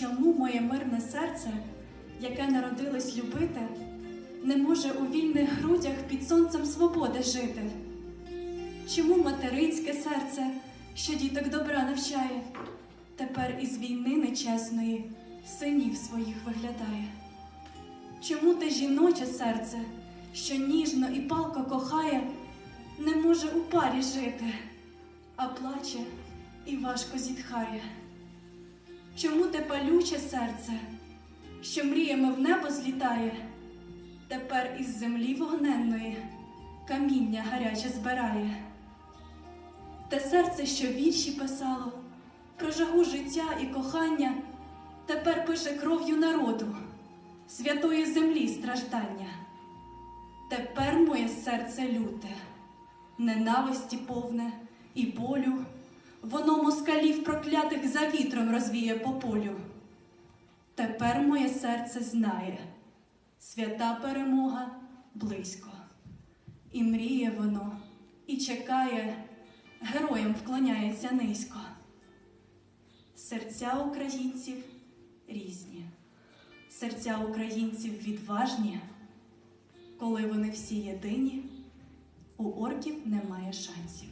Чому моє мирне серце, яке народилось любити, не може у вільних грудях під сонцем свободи жити? Чому материнське серце, що діток добра навчає, тепер із війни нечесної синів своїх виглядає? Чому те жіноче серце, що ніжно і палко кохає, не може у парі жити, а плаче і важко зітхає? Чому те палюче серце, що мріями в небо злітає, тепер із землі вогненної каміння гаряче збирає? Те серце, що вірші писало про жагу життя і кохання, тепер пише кров'ю народу, святої землі страждання. Тепер моє серце люте, ненависті повне і болю. Воно москалів проклятих за вітром розвіє по полю. Тепер моє серце знає, свята перемога близько. І мріє воно, і чекає, героям вклоняється низько. Серця українців різні, серця українців відважні, коли вони всі єдині, у орків немає шансів.